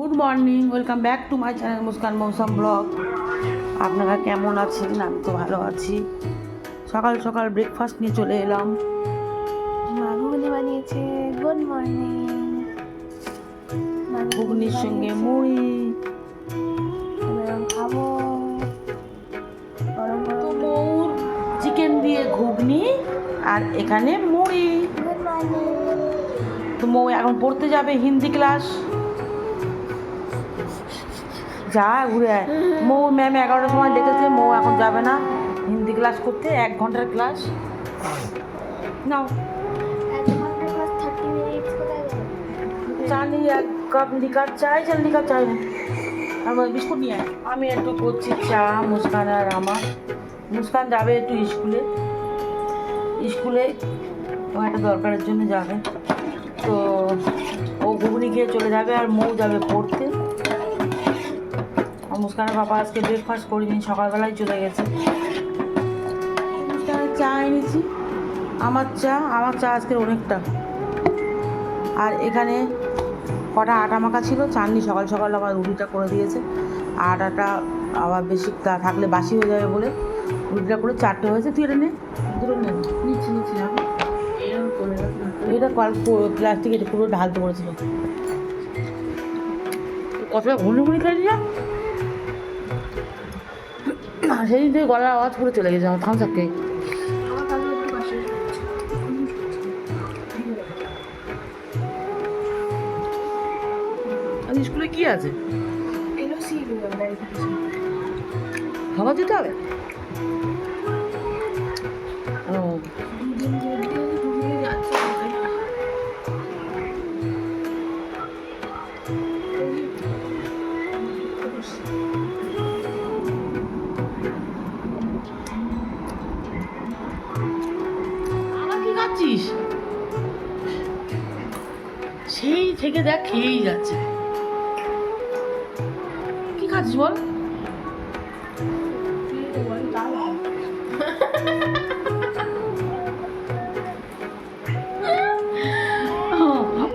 Good morning welcome back to my channel Muskan Mausam vlog আপনারা কেমন আছেন? আমি তো ভালো আছি। সকাল সকাল ব্রেকফাস্ট নিয়ে চলে এলাম। মা ঘুগনি বানিয়েছে গুড মর্নিং ঘুগনির সঙ্গে মুড়ি। খাব। গরম তো মৌর চিকেন দিয়ে ঘুগনি আর এখানে মুড়ি। তো মৌ এখন পড়তে যাবে হিন্দি ক্লাস যা ঘুরে আয়। মৌ ম্যাম এগারোটার সময় ডেকেছে মৌ এখন যাবে না। হিন্দি ক্লাস করতে এক ঘণ্টার ক্লাস। নাও। চা নিয়ে এক কাপ লিকার চাই চাল লিকার চাই আমার বিস্কুট নিয়ে। আমি একটু করছি চা মুস্কান আর আমার মুস্কান যাবে একটু স্কুলে। স্কুলে ও একটা দরকারের জন্য যাবে। তো ও ঘুগনি খেয়ে চলে যাবে আর মৌ যাবে পড়তে। মুস্কানের বাবা আজকে ব্রেকফাস্ট করিনি সকালবেলায় চলে গেছে। চা এনেছি। আমার চা আমার চা আজকে অনেকটা। আর এখানে কটা আটা মাখা ছিল চাননি সকাল সকাল আবার রুটিটা করে দিয়েছে। আটাটা আবার বেশি তা- থাকলে বাসি হয়ে যাবে বলে রুটিটা করে চারটে হয়েছে। তুই এটা নে দুটো নে। নিচ্ছি নিচ্ছি না এটা কল প্লাস্টিক এটা পুরো ঢালতে পড়েছিল কতটা ঘুনি ঘুনি খাই যা? সেদিন থেকে গলার আওয়াজ করে চলে গেছে আমার থামস আপকে স্কুলে কি আছে? খাবার দিতে হবে? ও। সেই থেকে দেখ খেয়েই যাচ্ছে। কি খাচ্ছিস বল?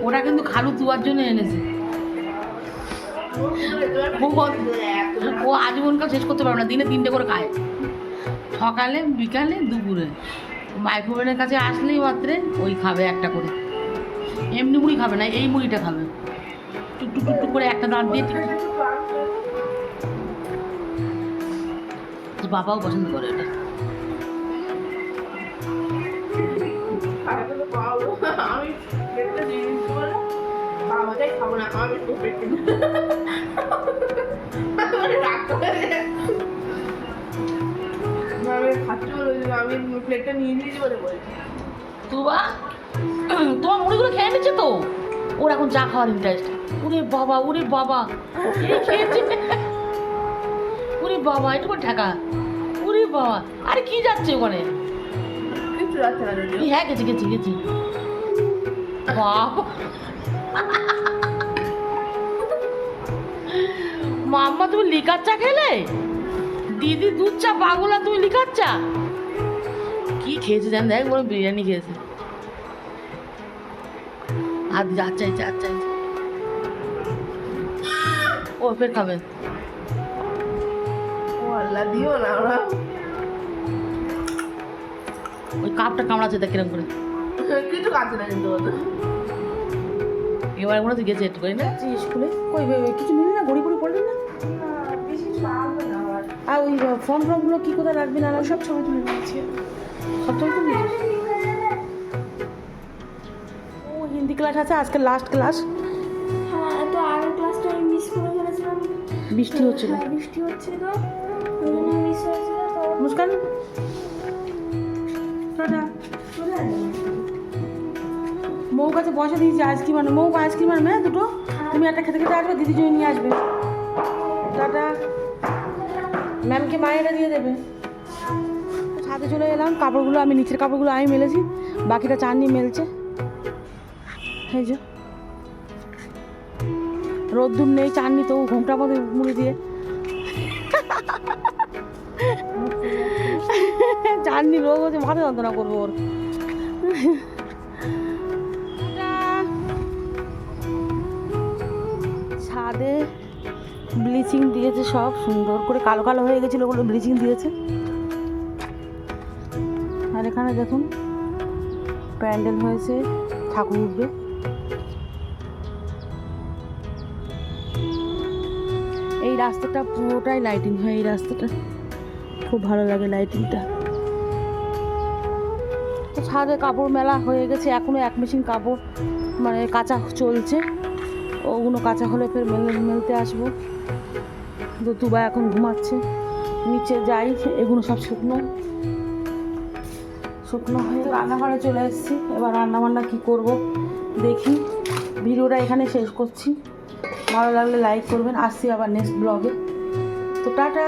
ওরা কিন্তু খালু তুয়ার জন্য এনেছে। ও- আজীবনকাল শেষ করতে পারবে না, দিনে তিনটে করে খায়। সকালে, বিকালে, দুপুরে। মাইক্রোওভেনের কাছে আসলেই মাত্রে ওই খাবে একটা করে। এমনি মুড়ি খাবে না এই মুড়িটা খাবে। টুক টুক টুক টুক করে একটা দাঁত দিয়ে। বাবাও পছন্দ করে এটা। আমি প্লেটটা নিয়ে নিয়েছি বলে বলছি। তুবা? তোমার মুড়িগুলো খেয়ে নিচ্ছে তো? ওর এখন চা খাওয়ার ইন্টারেস্ট ওরে বাবা ওরে বাবা। ওরে বাবা একটু করে ঠেকা। ওরে বাবা আরে কি যাচ্ছে ওখানে? হ্যাঁ গেছি গেছি গেছি। বাবা। মাম্মা তুমি লিকার চা খেলে? দিদি দুধ চা পাগলা তুমি লিকার চা? কি খেয়েছে জান দেখ বলে বিরিয়ানি খেয়েছে। আর যাচ্ছে চাইছে আর চাইছে ও ফের খাবেন। ও আল্লাহ দিও না ওরা। ওই কাপটা কামড়াচ্ছে দেখ কিরম করে। কিছু খাচ্ছে না কিন্তু এবার মনে হচ্ছে গেছে একটু করে না? স্কুলে? কই কিছু নিলি না ঘড়ি ঘড়ি পড়লি না? আর ওই ফর্ম ফর্মগুলো কী কোথায় রাখবি না সব সব সময় তুলে নিচ্ছি সব সময় তুলবি ও হিন্দি ক্লাস আছে আজকে লাস্ট ক্লাস হ্যাঁ তো আগের ক্লাসটা আমি মিস করে ফেলেছিলাম। বৃষ্টি হচ্ছিল। হ্যাঁ, বৃষ্টি হচ্ছিল ওই জন্য মিস হয়েছিল মুস্কান? মৌ কাছে পয়সা দিয়েছি আইসক্রিম আনো মৌ আইসক্রিম আনবে হ্যাঁ দুটো? তুমি একটা খেতে খেতে আসবে দিদি জন্য নিয়ে আসবে। টাটা। ম্যামকে মায়েরা দিয়ে দেবে। ছাদে চলে এলাম কাপড়গুলো আমি নিচের কাপড়গুলো আমি মেলেছি বাকিটা চাননি মেলছে। এই যে রোদ্দুর নেই চাননি তো ঘুমটা মধ্যে মুড়ি দিয়ে। চাননি রোগ হচ্ছে মাথা যন্ত্রণা করব ওর। ছাদে ব্লিচিং দিয়েছে সব, সুন্দর করে কালো কালো হয়ে গেছিল ওগুলো ব্লিচিং দিয়েছে। আর এখানে দেখুন, প্যান্ডেল হয়েছে, ঠাকুর উঠবে। এই রাস্তাটা পুরোটাই লাইটিং হয়, এই রাস্তাটা। খুব ভালো লাগে লাইটিংটা তো ছাদে কাপড় মেলা হয়ে গেছে এখনও এক মেশিন কাপড় মানে কাঁচা চলছে। ওগুলো কাঁচা হলে ফের মেলে, মেলতে আসব। তো এখন ঘুমাচ্ছে। নিচে যাই, এগুলো সব শুকনো। শুকনো হয়ে রান্নাঘরে চলে এসেছি। এবার রান্নাবান্না কী করব? দেখি। ভিডিওটা এখানে শেষ করছি। ভালো লাগলে লাইক করবেন। আসছি আবার নেক্সট ব্লগে তো টাটা!